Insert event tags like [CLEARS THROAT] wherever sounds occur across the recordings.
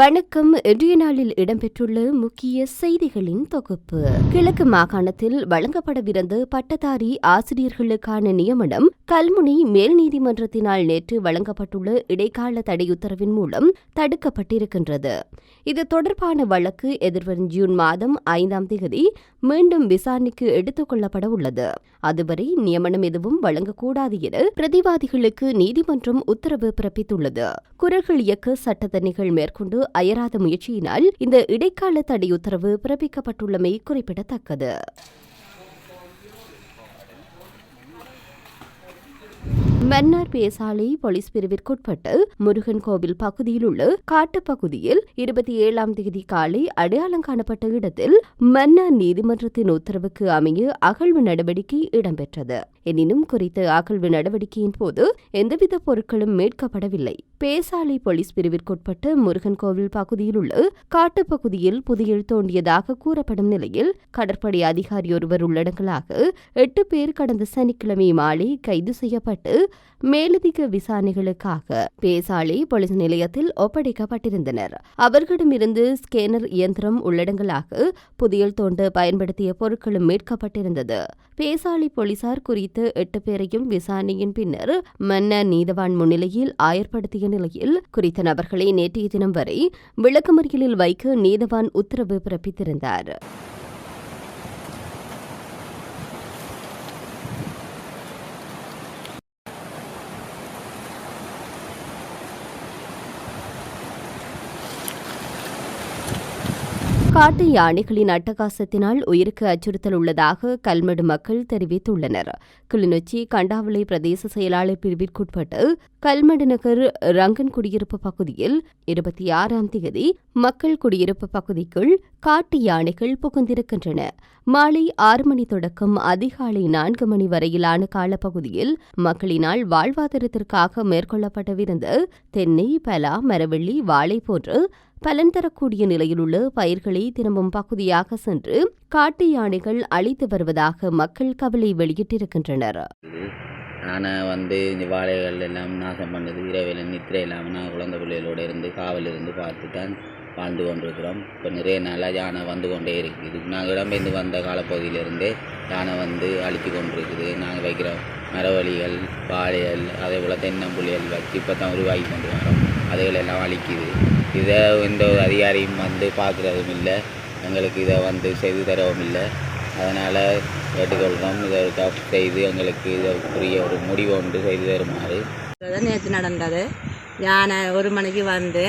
வணக்கம். இன்றைய நாளில் இடம்பெற்றுள்ள முக்கிய செய்திகளின் தொகுப்பு. கிழக்கு மாகாணத்தில் வழங்கப்படவிருந்த பட்டதாரி ஆசிரியர்களுக்கான நியமனம் கல்முனை மேல் நீதிமன்றத்தினால் நேற்று வழங்கப்பட்டுள்ள இடைக்கால தடை உத்தரவின் மூலம் தடுக்கப்பட்டிருக்கின்றது. இது தொடர்பான வழக்கு எதிர்வரும் ஜூன் மாதம் ஐந்தாம் தேதி மீண்டும் விசாரணைக்கு எடுத்துக் கொள்ளப்பட உள்ளது. அதுவரை நியமனம் எதுவும் வழங்கக்கூடாது என பிரதிவாதிகளுக்கு நீதிமன்றம் உத்தரவு பிறப்பித்துள்ளது. குரல்கள் இயக்க சட்டத்தணிகள் மேற்கொண்டு அயராத முயற்சியினால் இந்த இடைக்கால தடை உத்தரவு பிறப்பிக்கப்பட்டுள்ளமை குறிப்பிடத்தக்கது. மன்னார் பேசாலை போலீஸ் பிரிவிற்குட்பட்டு முருகன் கோவில் பகுதியில் உள்ள காட்டுப்பகுதியில் இருபத்தி ஏழாம் தேதி காலை அடையாளம் காணப்பட்ட இடத்தில் மன்னார் நீதிமன்றத்தின் உத்தரவுக்கு அமைய அகழ்வு நடவடிக்கை இடம்பெற்றது. எனினும் குறித்த அகழ்வு நடவடிக்கையின் போது எந்தவித பொருட்களும் மீட்கப்படவில்லை. பேசாலை போலீஸ் பிரிவிற்குட்பட்ட முருகன் கோவில் பகுதியில் உள்ள காட்டுப்பகுதியில் புதையல் தோண்டியதாக கூறப்படும் நிலையில் கடற்படை அதிகாரி ஒருவர் உள்ளடங்கலாக எட்டு பேர் கடந்த சனிக்கிழமை மாலை கைது செய்யப்பட்டு மேலதிக விசாரணைகளுக்காக பேசாலை போலீஸ் நிலையத்தில் ஒப்படைக்கப்பட்டிருந்தனர். அவர்களிடமிருந்து ஸ்கேனர் இயந்திரம் உள்ளடங்கலாக புதையல் தோண்ட பயன்படுத்திய பொருட்களும் மீட்கப்பட்டிருந்தது. பேசாலி போலீசார் குறித்த எட்டு பேரையும் விசாரணையின் பின்னர் மன்னர் நீதவான் முன்னிலையில் ஆயர்படுத்திய நிலையில் குறித்த நபர்களை நேற்றைய தினம் வரை விளக்கமறியலில் வைக்க நீதவான் உத்தரவு பிறப்பித்திருந்தார். காட்டு யானைகளின் அட்டகாசத்தினால் உயிருக்கு அச்சுறுத்தல் உள்ளதாக கல்மடு மக்கள் தெரிவித்துள்ளனர். கிளிநொச்சி கண்டாவளை பிரதேச செயலாளர் பிரிவிற்குட்பட்டு கல்மடு நகர் ரங்கன் குடியிருப்பு பகுதியில் இருபத்தி ஆறாம் தேதி மக்கள் குடியிருப்பு பகுதிக்குள் காட்டு யானைகள் புகுந்திருக்கின்றன. மாலை ஆறு மணி தொடக்கம் அதிகாலை நான்கு மணி வரையிலான காலப்பகுதியில் மக்களினால் வாழ்வாதாரத்திற்காக மேற்கொள்ளப்படவிருந்த தென்னை பலா மரவள்ளி வாழை போன்று பலன் தரக்கூடிய நிலையிலுள்ள பயிர்களை திரும்பும் பகுதியாக சென்று காட்டு யானைகள் அழித்து வருவதாக மக்கள் கவலை வெளியிட்டிருக்கின்றனர். ஆனால் வந்து இந்த வாழைகள் எல்லாம் நாசம் பண்ணது இரவில் நித்திரை இல்லாமல் நான் குழந்தை பிள்ளைகளோடு இருந்து காவல் இருந்து பார்த்துட்டேன் வாழ்ந்து கொண்டிருக்கிறோம். இப்போ நிறைய நாளாக யானை வந்து கொண்டே இருக்குது. நாங்கள் இடம்பெயர்ந்து வந்த காலப்பகுதியிலிருந்தே யானை வந்து அழித்து கொண்டிருக்குது. நாங்கள் வைக்கிற மரவழிகள் வாழைகள் அதே போல் தென்னம்புள்ளிகள் வச்சு இப்போ தான் உருவாகி கொண்டு வரோம். அதுகளெல்லாம் அழிக்குது. இதை எந்த ஒரு அதிகாரியும் வந்து பார்க்குறதும் இல்லை. எங்களுக்கு இதை வந்து செய்து தரவும் இல்லை. அதனால் கேட்டுக்கொள்கிறோம். இதை ஒரு செய்து எங்களுக்கு இதற்குரிய ஒரு முடிவு ஒன்று செய்து தருமாறு. நேற்று நடந்தது. யானை ஒரு மணிக்கு வந்து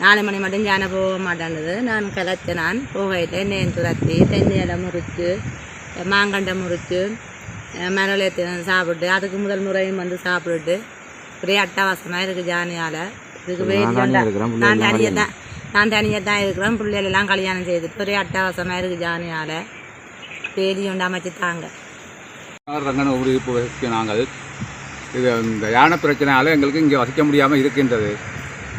நாலு மணி மட்டும் யானை போக மாட்டேன்னுது நான் கிளச்ச நான் போகையில் நேன் துரத்தி தென்னையில முறிச்சு மாங்கண்டை முறிச்சு மரவளையத்தை சாப்பிட்டு அதுக்கு முதல் முறையும் வந்து சாப்பிட்டுட்டு ஒரே அட்டவாசமாக இருக்குது யானையால் இதுக்கு வெயில் நான் தனியாக தான் நான் தனியாக தான் இருக்கிறேன் பிள்ளைகள் எல்லாம் கல்யாணம் செய்துட்டு ஒரே அட்டவாசமாக இருக்குது யானையால் வேலி ஒன்று அமைச்சு தாங்க ரங்கன் வசிக்க நாங்கள் இது இந்த யானை பிரச்சனையால் எங்களுக்கு இங்கே வசிக்க முடியாமல் இருக்கின்றது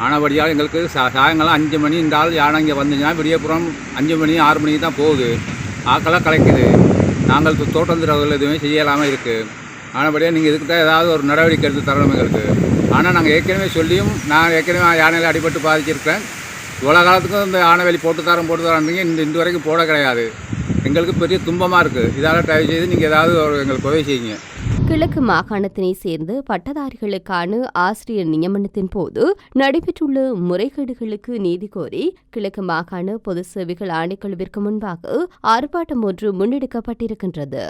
ஆனபடியால் எங்களுக்கு சா சாயங்காலம் அஞ்சு மணி இந்த ஆள் யானை இங்கே வந்துச்சுன்னா விடியப்புறம் அஞ்சு மணி ஆறு மணிக்கு தான் போகுது. ஆக்கெல்லாம் கிடைக்குது நாங்கள் தோட்டம் திறவுகள் எதுவுமே செய்யலாமல் இருக்குது ஆனபடியாக நீங்கள் இதுக்கு தான் ஏதாவது ஒரு நடவடிக்கை எடுத்து தரணும் எங்களுக்கு. ஆனால் நாங்கள் ஏற்கனவே சொல்லியும் நான் ஏற்கனவே யானையில் அடிபட்டு பாதிச்சிருக்கேன் இவ்வளோ காலத்துக்கும் இந்த யானை வேலி போட்டு தரோம் போட்டு தரோன்றீங்க இந்த இந்த வரைக்கும் போட கிடையாது. எங்களுக்கு பெரிய துன்பமாக இருக்குது இதால் தயவு செய்து நீங்கள் ஏதாவது ஒரு எங்களுக்கு உதவி செய்யுங்க. கிழக்கு மாகாணத்தினை சேர்ந்த பட்டதாரிகளுக்கான ஆசிரியர் நியமனத்தின் போது நடைபெற்றுள்ள முறைகேடுகளுக்கு நீதி கோரி கிழக்கு மாகாண பொது சேவைகள் ஆணைக்குழுவிற்கு முன்பாக ஆர்ப்பாட்டம் ஒன்று முன்னெடுக்கப்பட்டிருக்கின்றது.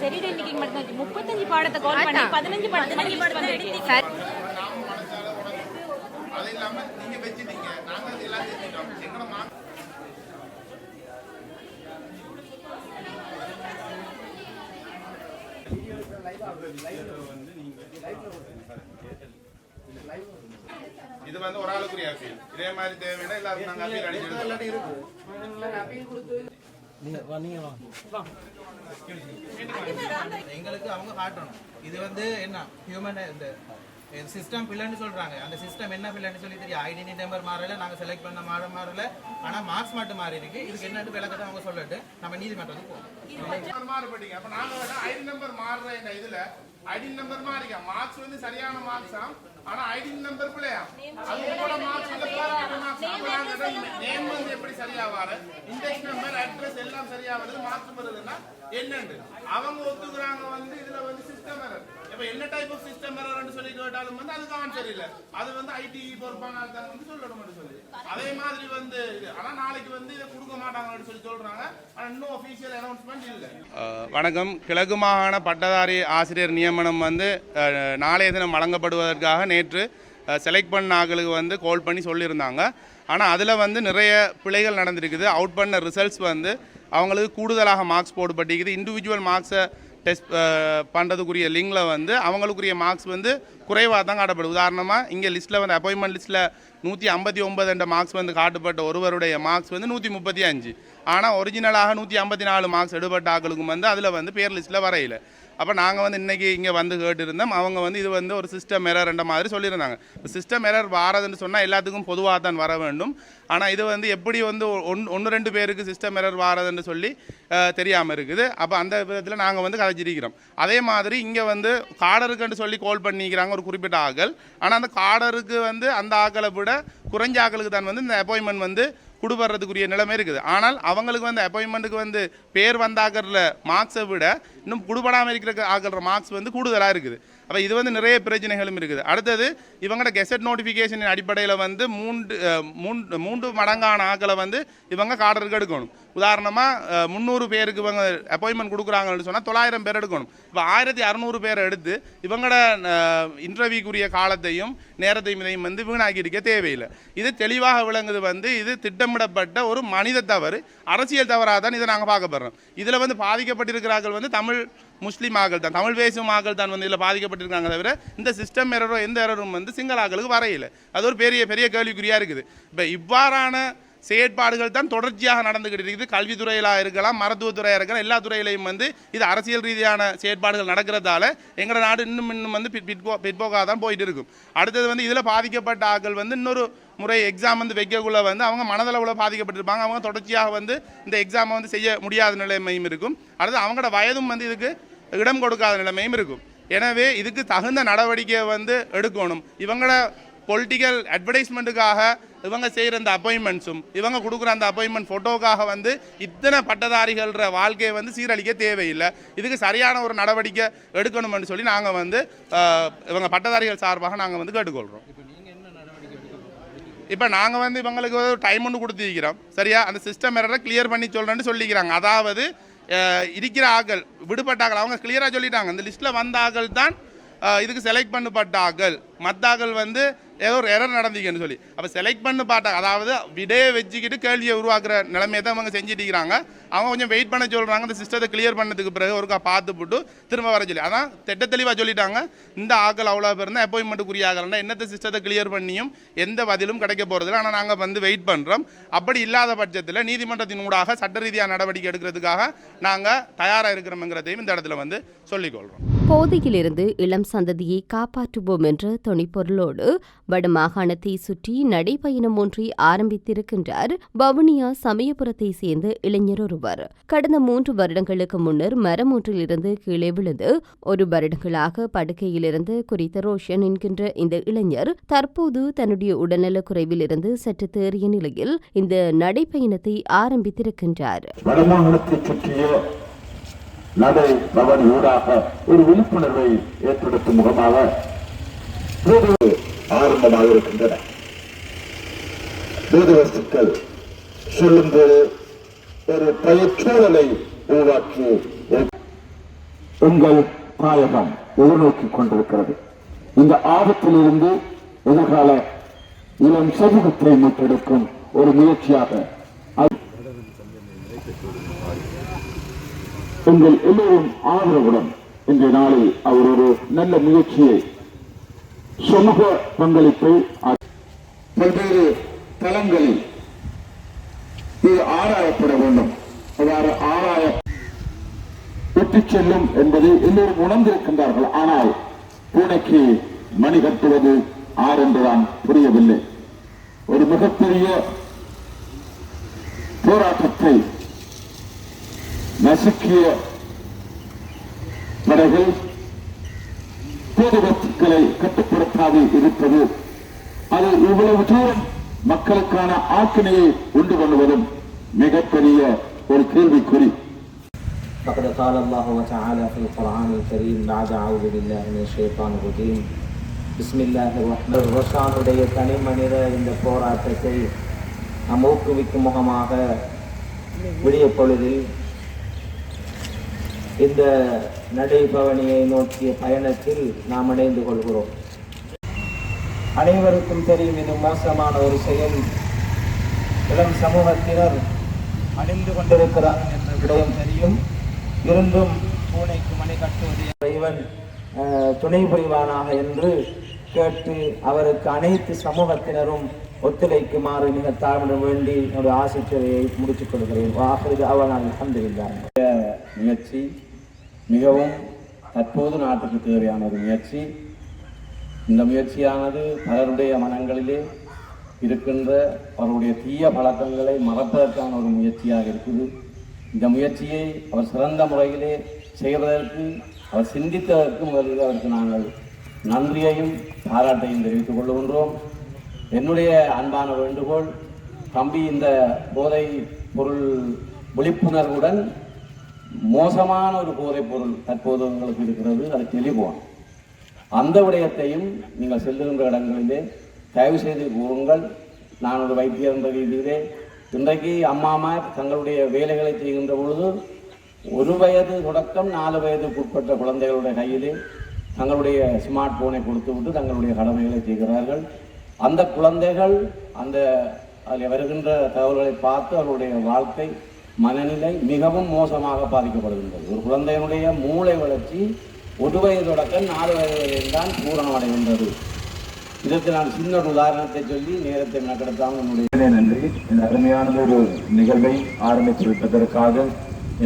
சரி இன்னைக்கு மட்டும் முப்பத்தஞ்சு பாடத்தை கால் பண்ணி பதினஞ்சு பாடத்தை இல்லாம நீங்க வச்சுட்டீங்க. நாங்க அது எல்லாம் செஞ்சிட்டோம். எங்களை மா இது வந்து ஒரு ஆளுக்குரிய அப்பீல் இதே மாதிரி தேவைன்னா எல்லாருக்கும் நாங்க அப்பீல் அடிச்சிருக்கோம் எங்களுக்கு அவங்க காட்டணும். இது வந்து என்ன? ஹியூமன் இந்த சிஸ்டம் பிள்ளைன்னு சொல்றாங்க. அந்த சிஸ்டம் என்ன பிள்ளைன்னு சொல்லி தெரியும். ஐடென்டி நம்பர் மாறல நாங்க செலக்ட் பண்ண மாற மாறல. ஆனா மார்க்ஸ் மட்டும் மாறி இருக்கு. இதுக்கு என்னன்னு விளக்கத்தை அவங்க சொல்லட்டு. நம்ம நீதிமன்றத்துக்கு போவோம். மாறுபட்டீங்க அப்ப நாங்க ஐடி நம்பர் மாறுற இந்த இதுல ஐடி நம்பர் மாறிக்க. மார்க்ஸ் வந்து சரியான மார்க்ஸ் ஆனா ஐடி நம்பர் பிள்ளையா அது கூட மார்க்ஸ் வந்து போராட்ட மார்க்ஸ் நேம் வந்து எப்படி சரியா வர இண்டெக்ஸ் நம்பர் அட்ரஸ் எல்லாம் சரியா வருது மார்க்ஸ் வருதுன்னா என்னன்னு அவங்க ஒத்துக்குறாங்க வந்து இதுல வந்து சிஸ்டம் இருக்கு அப்ப என்ன டைப் ஆஃப் சிஸ்டம் எரர்னு சொல்லி கேட்டாலும் வந்து அதுக்கு ஆன்சர் இல்ல. அது வந்து ஐடி பொறுப்பான ஆட்கள் வந்து சொல்லணும் சொல்லி. அதே மாதிரி வந்து ஆனா நாளைக்கு வந்து இதை கொடுக்க மாட்டாங்கன்னு சொல்லி சொல்றாங்க. ஆனா இன்னும் ஒபிஷியல் அனௌன்ஸ்மெண்ட் இல்ல. வணக்கம். கிழக்கு மாகாண பட்டதாரி ஆசிரியர் நியமனம் வந்து நாளைய தினம் வழங்கப்படுவதற்காக நேற்று செலக்ட் பண்ண ஆட்களுக்கு வந்து கால் பண்ணி சொல்லியிருந்தாங்க. ஆனால் அதில் வந்து நிறைய பிழைகள் நடந்திருக்குது. அவுட் பண்ண ரிசல்ட்ஸ் வந்து அவங்களுக்கு கூடுதலாக மார்க்ஸ் போடுபட்டிருக்குது இண்டிவிஜுவல் மார்க்ஸை டெஸ்ட் பண்ணுறதுக்குரிய லிங்கில் வந்து அவங்களுக்குரிய மார்க்ஸ் வந்து குறைவாக தான் காட்டப்படும் உதாரணமாக இங்கே லிஸ்ட்டில் வந்து அப்பாயின்மெண்ட் லிஸ்ட்டில் நூற்றி ஐம்பத்தி ஒன்பது என்ற மார்க்ஸ் வந்து காட்டப்பட்ட ஒருவருடைய மார்க்ஸ் வந்து நூற்றி முப்பத்தி அஞ்சு. ஆனால் ஒரிஜினலாக நூற்றி ஐம்பத்தி நாலு மார்க்ஸ் எடுபட்ட ஆக்களுக்கும் வந்து அதில் வந்து பேர் லிஸ்ட்டில் வரையில. அப்போ நாங்கள் வந்து இன்றைக்கி இங்கே வந்து கேட்டிருந்தோம். அவங்க வந்து இது வந்து ஒரு சிஸ்டம் எரர்ன்ற மாதிரி சொல்லியிருந்தாங்க. சிஸ்டம் எரர் வாரதுன்னு சொன்னால் எல்லாத்துக்கும் பொதுவாக தான் வர வேண்டும். ஆனால் இது வந்து எப்படி வந்து ஒன் ஒன்று ரெண்டு பேருக்கு சிஸ்டம் எரர் வாரதுன்னு சொல்லி தெரியாமல் இருக்குது. அப்போ அந்த விதத்தில் நாங்கள் வந்து கதைச்சிருக்கிறோம் அதே மாதிரி இங்கே வந்து காடருக்குன்னு சொல்லி கால் பண்ணிக்கிறாங்க ஒரு குறிப்பிட்ட ஆக்கள். ஆனால் அந்த காடருக்கு வந்து அந்த ஆக்களை விட குறைஞ்ச ஆக்களுக்கு தான் வந்து இந்த அப்பாயின்மெண்ட் வந்து கொடுபடுறதுக்குரிய நிலைமை இருக்குது. ஆனால் அவங்களுக்கு வந்து அப்பாயின்மெண்ட்டுக்கு வந்து பேர் வந்தாக்கிறதுல மார்க்ஸை விட இன்னும் கொடுபடாமல் இருக்கிற ஆகிற மார்க்ஸ் வந்து கூடுதலாக இருக்குது. அப்போ இது வந்து நிறைய பிரச்சனைகளும் இருக்குது. அடுத்தது இவங்களோட கெசட் நோட்டிஃபிகேஷனின் அடிப்படையில் வந்து மூன்று மூன்று மூன்று மடங்கான ஆக்களை வந்து இவங்க காடருக்கு எடுக்கணும். உதாரணமாக முந்நூறு பேருக்கு இவங்க அப்பாயின்மெண்ட் கொடுக்குறாங்கன்னு சொன்னால் தொள்ளாயிரம் பேர் எடுக்கணும். இப்போ ஆயிரத்தி அறநூறு பேரை எடுத்து இவங்களோட இன்டர்வியூக்குரிய காலத்தையும் நேரத்தையும் இதையும் வந்து வீணாக்கி இருக்க தேவையில்லை. இது தெளிவாக விளங்குது வந்து இது திட்டமிடப்பட்ட ஒரு மனித தவறு. அரசியல் தவறாக தான் இதை நாங்கள் பார்க்கப்படுறோம் இதில் வந்து பாதிக்கப்பட்டிருக்கிறார்கள் வந்து தமிழ் தமிழ் முஸ்லீம் ஆக்கள் தான் தமிழ் பேசும் ஆக்கள் தான் வந்து இதில் பாதிக்கப்பட்டிருக்காங்க தவிர இந்த சிஸ்டம் எரரோ எந்த எரரும் வந்து சிங்கள ஆக்களுக்கு வரையில. அது ஒரு பெரிய பெரிய கேள்விக்குறியாக இருக்குது. இப்போ இவ்வாறான செயற்பாடுகள் தான் தொடர்ச்சியாக நடந்துகிட்டு இருக்குது. கல்வித்துறையிலாக இருக்கலாம் மருத்துவத்துறையாக இருக்கலாம் எல்லா துறையிலையும் வந்து இது அரசியல் ரீதியான செயற்பாடுகள் நடக்கிறதால எங்களோட நாடு இன்னும் இன்னும் வந்து பிற் பிற்போ பிற்போக்காக தான் போயிட்டு இருக்கும். அடுத்தது வந்து இதில் பாதிக்கப்பட்ட ஆட்கள் வந்து இன்னொரு முறை எக்ஸாம் வந்து வைக்கக்குள்ள வந்து அவங்க மனதளவில் பாதிக்கப்பட்டிருப்பாங்க. அவங்க தொடர்ச்சியாக வந்து இந்த எக்ஸாமை வந்து செய்ய முடியாத நிலைமையும் இருக்கும். அடுத்து அவங்களோட வயதும் வந்து இதுக்கு இடம் கொடுக்காத நிலைமையும் இருக்கும். எனவே இதுக்கு தகுந்த நடவடிக்கையை வந்து எடுக்கணும். இவங்களோட பொலிட்டிக்கல் அட்வர்டைஸ்மெண்ட்டுக்காக இவங்க செய்கிற அந்த அப்பாயின்மெண்ட்ஸும் இவங்க கொடுக்குற அந்த அப்பாயின்மெண்ட் ஃபோட்டோக்காக வந்து இத்தனை பட்டதாரிகள்ன்ற வாழ்க்கையை வந்து சீரழிக்க தேவையில்லை. இதுக்கு சரியான ஒரு நடவடிக்கை எடுக்கணும்னு சொல்லி நாங்கள் வந்து இவங்க பட்டதாரிகள் சார்பாக நாங்கள் வந்து கேட்டுக்கொள்கிறோம் இப்போ நாங்கள் வந்து இவங்களுக்கு ஒரு டைம் ஒன்று கொடுத்துருக்கிறோம். சரியா? அந்த சிஸ்டம் எரரை கிளியர் பண்ணி சொல்கிறேன்னு சொல்லிக்கிறாங்க. அதாவது இருக்கிற ஆக்கள் விடுபட்ட ஆக்கள் அவங்க கிளியராக சொல்லிட்டாங்க. இந்த லிஸ்ட்டில் வந்த ஆக்கள் தான் இதுக்கு செலக்ட் பண்ணப்பட்ட ஆக்கள். மற்ற ஆக்கள் வந்து ஏதோ ஒரு எரர் நடந்தீங்கன்னு சொல்லி. அப்போ செலக்ட் பண்ண பாட்டாங்க அதாவது விடையை வச்சுக்கிட்டு கேள்வியை உருவாக்குற நிலைமையை தான் அவங்க செஞ்சுட்டு இருக்கிறாங்க அவங்க கொஞ்சம் வெயிட் பண்ண சொல்கிறாங்க இந்த சிஸ்டத்தை கிளியர் பண்ணதுக்கு பிறகு ஒருக்கா பார்த்து போட்டு திரும்ப வர சொல்லி. அதான் திட்ட தெளிவாக சொல்லிட்டாங்க. இந்த ஆக்கள் அவ்வளோ பேர் தான் அப்பாயின்மெண்ட்டுக்குரிய ஆகலன்னா என்னத்த சிஸ்டத்தை கிளியர் பண்ணியும் எந்த பதிலும் கிடைக்க போகிறதில்ல ஆனால் நாங்கள் வந்து வெயிட் பண்ணுறோம் அப்படி இல்லாத பட்சத்தில் நீதிமன்றத்தின் ஊடாக சட்ட ரீதியாக நடவடிக்கை எடுக்கிறதுக்காக நாங்கள் தயாராக இருக்கிறோம்ங்கிறதையும் இந்த இடத்துல வந்து சொல்லிக்கொள்கிறோம் போதையிலிருந்து இளம் சந்ததியை காப்பாற்றுவோம் என்ற துணைப்பொருளோடு வடமாகாணத்தை சுற்றி நடைபயணம் ஒன்றை ஆரம்பித்திருக்கின்றார் வவுனியா சமயபுரத்தை சேர்ந்த இளைஞர் ஒருவர். கடந்த மூன்று வருடங்களுக்கு முன்னர் மரம் ஒன்றிலிருந்து கீழே விழுந்து ஒரு வருடங்களாக படுக்கையிலிருந்து குறித்த ரோஷன் என்கின்ற இந்த இளைஞர் தற்போது தன்னுடைய உடல்நலக் குறைவிலிருந்து சற்று தேறிய நிலையில் இந்த நடைப்பயணத்தை ஆரம்பித்திருக்கின்றார். நடை பவன் ஊடாக ஒரு விழிப்புணர்வை ஏற்படுத்தும் முகமாக ஆரம்பமாக இருக்கின்றன. வேதவஸ்துக்கள் சொல்லும்போது ஒரு பயச்சூழலை உருவாக்கி உங்கள் தாயகம் எதிர்நோக்கிக் கொண்டிருக்கிறது. இந்த ஆபத்திலிருந்து எதிர்கால இளம் சமூகத்தை மீட்டெடுக்கும் ஒரு முயற்சியாக உங்கள் எல்லோரும் ஆதரவுடன் இந்த நாளில் அவர் ஒரு நல்ல முயற்சியை சமூக பங்களிப்பை பல்வேறு தளங்களில் இது ஆராயப்பட வேண்டும். அவ்வாறு ஆராய ஒட்டிச் செல்லும் என்பதை எல்லோரும் உணர்ந்திருக்கின்றார்கள். ஆனால் பூனைக்கு மணி கட்டுவது ஆர் என்றுதான் புரியவில்லை. ஒரு மிகப்பெரிய போராட்டத்தை நசுக்கிய படைகள் போதுவத்துக்களை கட்டுப்படுத்தாது இருப்பது அது இவ்வளவு தூரம் மக்களுக்கான ஆக்கினையை உண்டு பண்ணுவதும் மிகப்பெரிய ஒரு கேள்விக்குறி فقد قال الله تعالى في القرآن الكريم بعد أعوذ بالله من الشيطان الرجيم بسم الله الرحمن ரஷானுடைய தனி மனித இந்த போராட்டத்தை நாம் ஊக்குவிக்கும் முகமாக விடிய பொழுதில் இந்த நடைபவனியை நோக்கிய பயணத்தில் நாம் அடைந்து கொள்கிறோம். அனைவருக்கும் தெரியும் இது மோசமான ஒரு செயல். இளம் சமூகத்தினர் அணிந்து கொண்டிருக்கிறார் என்ற விடயம் தெரியும். இருந்தும் பூனைக்கு மணி கட்டுவது இறைவன் துணை புரிவானாக என்று கேட்டு அவருக்கு அனைத்து சமூகத்தினரும் ஒத்துழைக்குமாறு மிக தாழ்ந்து வேண்டி என்னுடைய ஆசிரியரை முடித்துக் கொள்கிறேன். வாஹிது அவன் அலமதுல்லாஹ் முயற்சி மிகவும் தற்போது நாட்டுக்கு தேவையான ஒரு முயற்சி. இந்த முயற்சியானது பலருடைய மனங்களிலே இருக்கின்ற அவருடைய தீய பழக்கங்களை மறப்பதற்கான ஒரு முயற்சியாக இருக்குது. இந்த முயற்சியை அவர் சிறந்த முறையிலே செய்வதற்கு அவர் சிந்தித்ததற்கு முதலில் அவருக்கு நாங்கள் நன்றியையும் பாராட்டையும் தெரிவித்துக் கொள்கின்றோம். என்னுடைய அன்பான வேண்டுகோள் தம்பி இந்த போதை பொருள் விழிப்புணர்வுடன் மோசமான ஒரு போதைப் பொருள் தற்போது உங்களுக்கு இருக்கிறது அது டெலிபோன். அந்த விடயத்தையும் நீங்கள் செல்லுகின்ற இடங்களிலே தயவு செய்து கூறுங்கள். நான் ஒரு வைத்தியர் என்ற ரீதியிலே இன்றைக்கு அம்மாமார் தங்களுடைய வேலைகளை செய்கின்ற பொழுது ஒரு வயது தொடக்கம் நாலு வயதுக்கு உட்பட்ட குழந்தைகளுடைய கையிலே தங்களுடைய ஸ்மார்ட் போனை கொடுத்துவிட்டு தங்களுடைய கடமைகளை செய்கிறார்கள். அந்த குழந்தைகள் அந்த அதில் வருகின்ற தகவல்களை பார்த்து அவருடைய வாழ்க்கை மனநிலை மிகவும் மோசமாக பாதிக்கப்படுகின்றது. ஒரு குழந்தையினுடைய மூளை வளர்ச்சி ஒரு வயது தொடக்கம் நாலு வயது வரையில் தான் பூரணமடைகின்றது. இதற்கு நான் சின்ன ஒரு உதாரணத்தை சொல்லி நேரத்தை மெனக்கெடுத்தாமல் என்னுடைய நன்றி. இந்த அருமையான ஒரு நிகழ்வை ஆரம்பித்து வைப்பதற்காக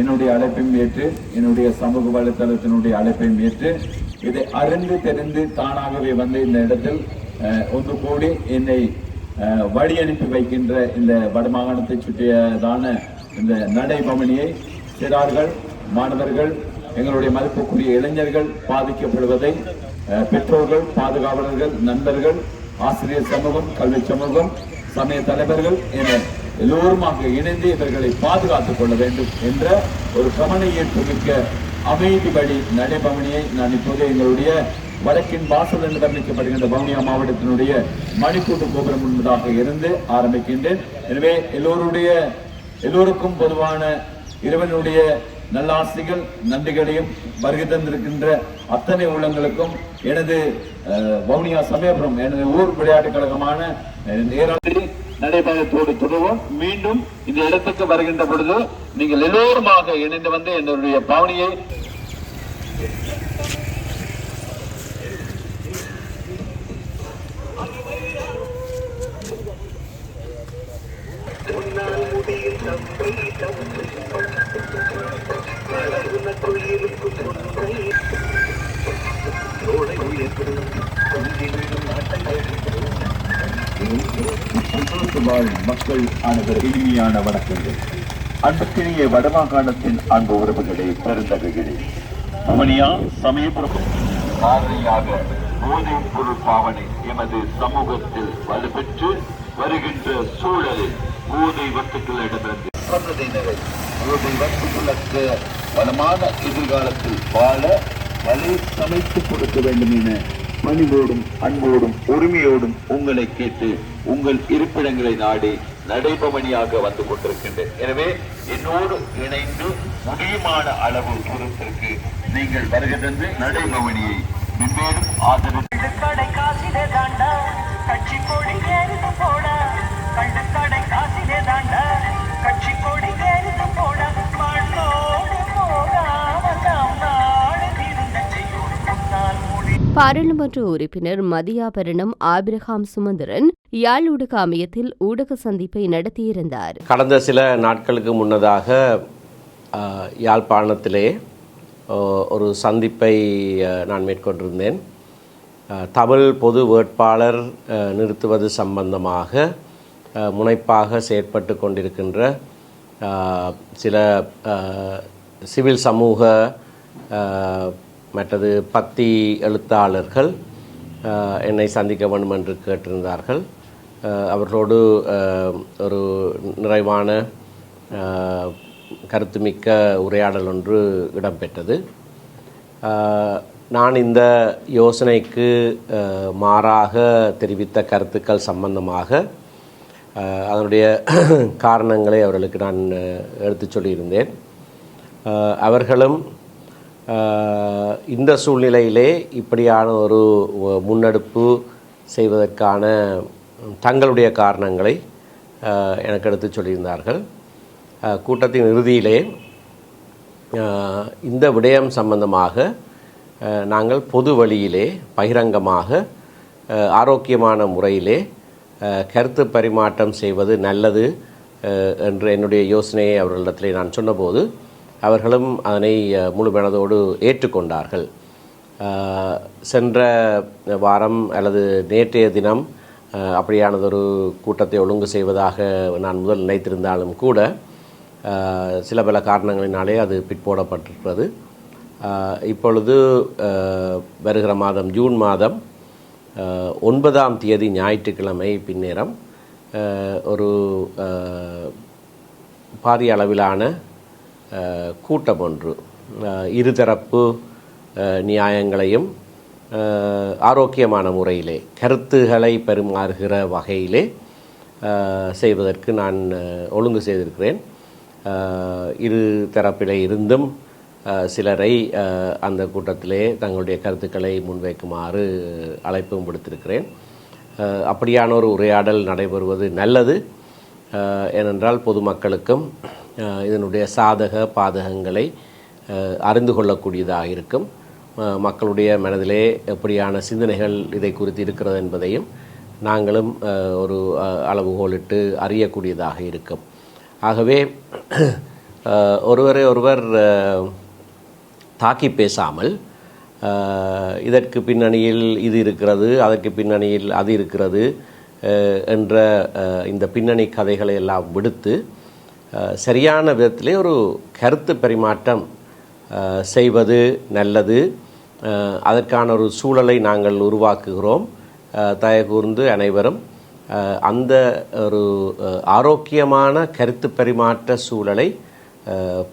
என்னுடைய அழைப்பையும் ஏற்று என்னுடைய சமூக வலைத்தளத்தினுடைய அழைப்பையும் ஏற்று இதை அறிந்து தெரிந்து தானாகவே வந்து இந்த இடத்தில் ஒன்று கூடி என்னை வழி அனுப்பி வைக்கின்ற இந்த வடமாகாணத்தை சுற்றியதான இந்த நடைபவனியை சிறார்கள் மாணவர்கள் எங்களுடைய மதிப்புக்குரிய இளைஞர்கள் பாதிக்கப்படுவதை பெற்றோர்கள் பாதுகாவலர்கள் நண்பர்கள் ஆசிரியர் சமூகம் கல்வி சமூகம் சமய தலைவர்கள் என எல்லோருமாக இணைந்து இவர்களை பாதுகாத்துக் கொள்ள வேண்டும் என்ற ஒரு கவன ஈர்ப்பு மிக்க அமைதி வழி நடைபவனியை நான் இப்போது எங்களுடைய வடக்கின் வாசல் என்று வர்ணிக்கப்படுகின்ற வவுனியா மாவட்டத்தினுடைய மணிக்கூட்டு கோபுரம் முன்பதாக இருந்து ஆரம்பிக்கின்றேன். எனவே எல்லோருடைய எல்லோருக்கும் பொதுவான இறைவனுடைய நல்லாசிகள் நன்றிகளையும் வருகை தந்திருக்கின்ற அத்தனை உள்ளங்களுக்கும் எனது வவுனியா சமயபுரம் எனது ஊர் விளையாட்டுக் கழகமான அஹ், நடைபயணத்தோடு தொடர்வோம். மீண்டும் இந்த இடத்துக்கு வருகின்ற பொழுது நீங்கள் எல்லோருமாக இணைந்து வந்து என்னுடைய பவனியை மக்கள் அனைவரும் இனிமையான வணக்கங்கள். அன்புக்கினிய வடமாகாணத்தின் அன்பு உறவுகளே பெருந்தகைகளே. அவனியா சமயபுரம். மாதிரியாக போதைப் பொருள் பாவனை எமது சமூகத்தில் வலுப்பெற்று வருகின்ற சூழலில் போதை வத்துக்களிடமிருந்து சந்ததியினரை போதை வத்துக்களுக்கு வளமான எதிர்காலத்தில் வாழ வலை சமைத்து கொடுக்க வேண்டும் என பணிவோடும் அன்போடும் உரிமையோடும் உங்களை கேட்டு உங்கள் இருப்பிடங்களை நாடி நடைபவனியாக வந்து கொண்டிருக்கின்றேன். எனவே என்னோடு இணைந்து முடியுமான அளவு தூரத்திற்கு நீங்கள் வருகை நடைபவனியை மென்மேலும் ஆதரவு பாராளுமன்ற உறுப்பினர் மதியாபரணம் ஆபிரகாம் சுமந்திரன் யாழ் ஊடக அமையத்தில் ஊடக சந்திப்பை நடத்தியிருந்தார். கடந்த சில நாட்களுக்கு முன்னதாக யாழ்ப்பாணத்திலே ஒரு சந்திப்பை நான் மேற்கொண்டிருந்தேன். தமிழ் பொது வேட்பாளர் நிறுத்துவது சம்பந்தமாக முனைப்பாக செயற்பட்டு கொண்டிருக்கின்ற சில சிவில் சமூக மற்றது பத்தி எழுத்தாளர்கள் என்னை சந்திக்க வேண்டும் என்று கேட்டிருந்தார்கள். அவர்களோடு ஒரு நிறைவான கருத்துமிக்க உரையாடல் ஒன்று இடம்பெற்றது. நான் இந்த யோசனைக்கு மாறாக தெரிவித்த கருத்துக்கள் சம்பந்தமாக அதனுடைய காரணங்களை அவர்களுக்கு நான் எடுத்து சொல்லியிருந்தேன். அவர்களும் இந்த சூழ்நிலையிலே இப்படியான ஒரு முன்னெடுப்பு செய்வதற்கான தங்களுடைய காரணங்களை எனக்கு எடுத்துச் சொல்லியிருந்தார்கள். கூட்டத்தின் இறுதியிலே இந்த விடயம் சம்பந்தமாக நாங்கள் பொது வழியிலே பகிரங்கமாக ஆரோக்கியமான முறையிலே கருத்து பரிமாற்றம் செய்வது நல்லது என்று என்னுடைய யோசனையை அவர்களிடத்திலே நான் சொன்னபோது அவர்களும் அதனை முழு மனதோடு ஏற்றுக்கொண்டார்கள். சென்ற வாரம் அல்லது நேற்றைய தினம் அப்படியானதொரு கூட்டத்தை ஒழுங்கு செய்வதாக நான் முதல் நினைத்திருந்தாலும் கூட சில பல காரணங்களினாலே அது பிற்போடப்பட்டிருக்கிறது. இப்பொழுது வருகிற மாதம் ஜூன் மாதம் ஒன்பதாம் தேதி ஞாயிற்றுக்கிழமை பின்னேரம் ஒரு பாரிய அளவிலான கூட்டம் ஒன்று இருதரப்பு நியாயங்களையும் ஆரோக்கியமான முறையிலே கருத்துகளை பரிமாறுகிற வகையிலே செய்வதற்கு நான் ஒழுங்கு செய்திருக்கிறேன். இரு தரப்பிலே இருந்தும் சிலரை அந்த கூட்டத்திலே தங்களுடைய கருத்துக்களை முன்வைக்குமாறு அழைப்பும் விடுத்திருக்கிறேன். அப்படியான ஒரு உரையாடல் நடைபெறுவது நல்லது. ஏனென்றால் பொதுமக்களுக்கும் இதனுடைய சாதக பாதகங்களை அறிந்து கொள்ளக்கூடியதாக இருக்கும். மக்களுடைய மனதிலே எப்படியான சிந்தனைகள் இதை குறித்து இருக்கிறது என்பதையும் நாங்களும் ஒரு அளவுகோலிட்டு அறியக்கூடியதாக இருக்கும். ஆகவே ஒருவரை ஒருவர் தாக்கி பேசாமல் இதற்கு பின்னணியில் இது இருக்கிறது அதற்கு பின்னணியில் அது இருக்கிறது என்ற இந்த பின்னணி கதைகளை எல்லாம் விடுத்து சரியான விதத்திலே ஒரு கருத்து பரிமாற்றம் செய்வது நல்லது. அதற்கான ஒரு சூழலை நாங்கள் உருவாக்குகிறோம். தயகூர்ந்து அனைவரும் அந்த ஒரு ஆரோக்கியமான கருத்து பரிமாற்ற சூழலை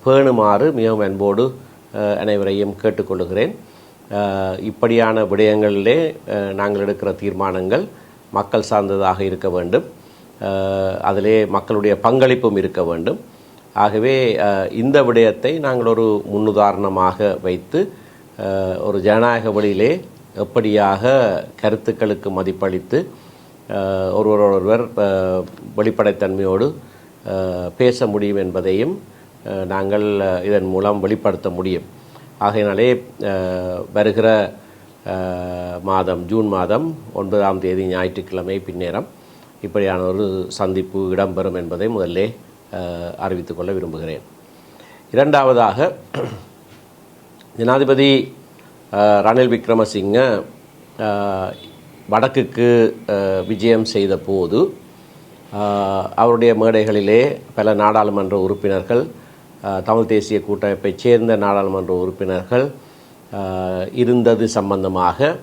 பேணுமாறு மிகவும் அன்போடு அனைவரையும் கேட்டுக்கொள்கிறேன் இப்படியான விடயங்களிலே நாங்கள் எடுக்கிற தீர்மானங்கள் மக்கள் சார்ந்ததாக இருக்க வேண்டும். அதிலே மக்களுடைய பங்களிப்பும் இருக்க வேண்டும். ஆகவே இந்த விடயத்தை நாங்கள் ஒரு முன்னுதாரணமாக வைத்து ஒரு ஜனநாயக வழியிலே எப்படியாக கருத்துக்களுக்கு மதிப்பளித்து ஒருவரொருவர் வெளிப்படைத்தன்மையோடு பேச முடியும் என்பதையும் நாங்கள் இதன் மூலம் வெளிப்படுத்த முடியும். ஆகையினாலே வருகிற மாதம் ஜூன் மாதம் ஒன்பதாம் தேதி ஞாயிற்றுக்கிழமை பின்னேரம் இப்படியான ஒரு சந்திப்பு இடம்பெறும் என்பதை முதல்லே அறிவித்துக்கொள்ள அறிவித்துக் கொள்ள விரும்புகிறேன். இரண்டாவதாக ஜனாதிபதி ரணில் விக்ரமசிங்க வடக்குக்கு விஜயம் செய்த போது அவருடைய மேடைகளிலே பல நாடாளுமன்ற உறுப்பினர்கள் தமிழ் தேசிய கூட்டமைப்பைச் சேர்ந்த நாடாளுமன்ற உறுப்பினர்கள் இருந்தது சம்பந்தமாக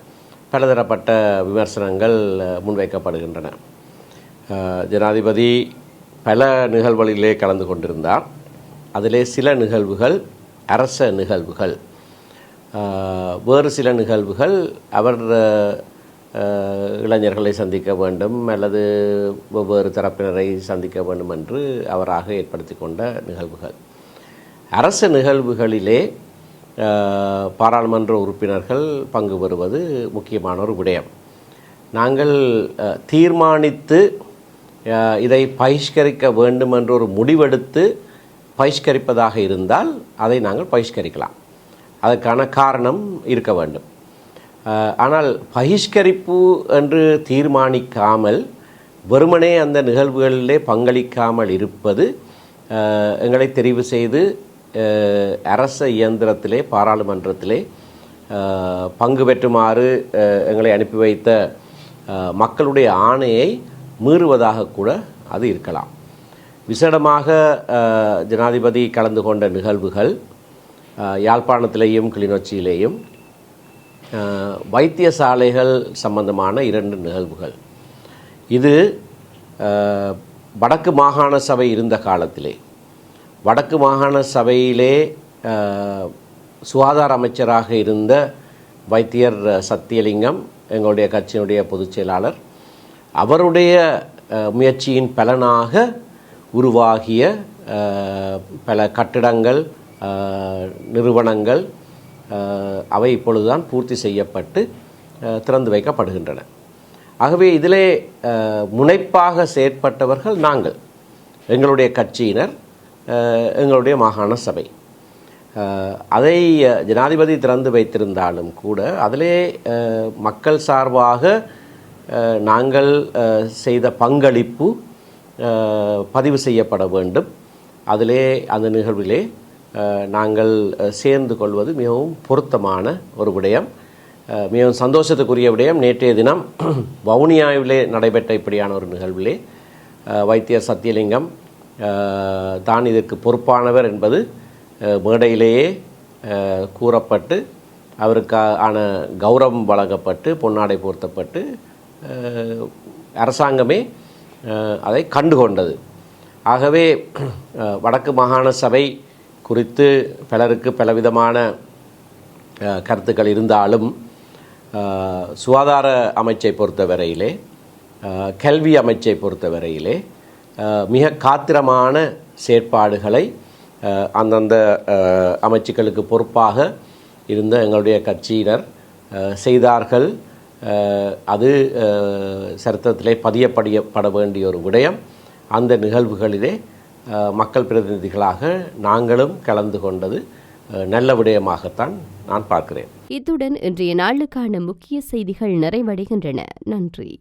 பலதரப்பட்ட விமர்சனங்கள் முன்வைக்கப்படுகின்றன. ஜனாதிபதி பல நிகழ்வுகளிலே கலந்து கொண்டிருந்தார். அதிலே சில நிகழ்வுகள் அரச நிகழ்வுகள். வேறு சில நிகழ்வுகள் அவர் இளைஞர்களை சந்திக்க வேண்டும் அல்லது வெவ்வேறு தரப்பினரை சந்திக்க வேண்டும் என்று அவராக ஏற்படுத்தி கொண்ட நிகழ்வுகள். அரச நிகழ்வுகளிலே பாராளுமன்ற உறுப்பினர்கள் பங்கு பெறுவது முக்கியமான ஒரு விடயம். நாங்கள் தீர்மானித்து இதை பகிஷ்கரிக்க வேண்டும் என்று ஒரு முடிவெடுத்து பகிஷ்கரிப்பதாக இருந்தால் அதை நாங்கள் பகிஷ்கரிக்கலாம். அதற்கான காரணம் இருக்க வேண்டும். ஆனால் பகிஷ்கரிப்பு என்று தீர்மானிக்காமல் வெறுமனே அந்த நிகழ்வுகளிலே பங்களிக்காமல் இருப்பது எங்களை தெரிவு செய்து அரச இயந்திரத்திலே பாராளுமன்றத்திலே பங்கு பெற்றுமாறு எங்களை அனுப்பி வைத்த மக்களுடைய ஆணையை மீறுவதாக கூட அது இருக்கலாம். விசேடமாக ஜனாதிபதி கலந்து கொண்ட நிகழ்வுகள் யாழ்ப்பாணத்திலேயும் கிளிநொச்சியிலேயும் வைத்தியசாலைகள் சம்பந்தமான இரண்டு நிகழ்வுகள். இது வடக்கு மாகாண சபை இருந்த காலத்திலே. வடக்கு மாகாண சபையிலே சுகாதார அமைச்சராக இருந்த வைத்தியர் சத்தியலிங்கம் எங்களுடைய கட்சியினுடைய பொதுச் செயலாளர் அவருடைய முயற்சியின் பலனாக உருவாகிய பல கட்டிடங்கள் நிறுவனங்கள் அவை இப்பொழுதுதான் பூர்த்தி செய்யப்பட்டு திறந்து வைக்கப்படுகின்றன. ஆகவே இதிலே முனைப்பாக செயற்பட்டவர்கள் நாங்கள். எங்களுடைய கட்சியினர் எங்களுடைய மாகாண சபை. அதை ஜனாதிபதி திறந்து வைத்திருந்தாலும் கூட அதிலே மக்கள் சார்பாக நாங்கள் செய்த பங்களிப்பு பதிவு செய்யப்பட வேண்டும். அதிலே அந்த நிகழ்விலே நாங்கள் சேர்ந்து கொள்வது மிகவும் பொருத்தமான ஒரு விடயம். மிகவும் சந்தோஷத்துக்குரிய விடயம். நேற்றைய தினம் [CLEARS THROAT] வவுனியாவிலே நடைபெற்ற இப்படியான ஒரு நிகழ்விலே வைத்தியர் சத்தியலிங்கம் தான் இதற்கு பொறுப்பானவர் என்பது மேடையிலேயே கூறப்பட்டு கூறப்பட்டு அவருக்கான கௌரவம் வழங்கப்பட்டு பொன்னாடை போர்த்தப்பட்டு அரசாங்கமே அதை கண்டுகொண்டது. ஆகவே வடக்கு மாகாண சபை குறித்து பலருக்கு பலவிதமான கருத்துக்கள் இருந்தாலும் சுகாதார அமைச்சை பொறுத்தவரையிலே கல்வி அமைச்சை பொறுத்தவரையிலே மிக காத்திரமான செயற்பாடுகளை அந்தந்த அமைச்சுக்களுக்கு பொறுப்பாக இருந்த எங்களுடைய கட்சியினர் செய்தார்கள். அது சரித்திரத்திலே பதியப்படியப்பட வேண்டிய ஒரு விடயம். அந்த நிகழ்வுகளிலே மக்கள் பிரதிநிதிகளாக நாங்களும் கலந்து கொண்டது நல்ல விடயமாகத்தான் நான் பார்க்கிறேன். இத்துடன் இன்றைய நாளுக்கான முக்கிய செய்திகள் நிறைவடைகின்றன. நன்றி.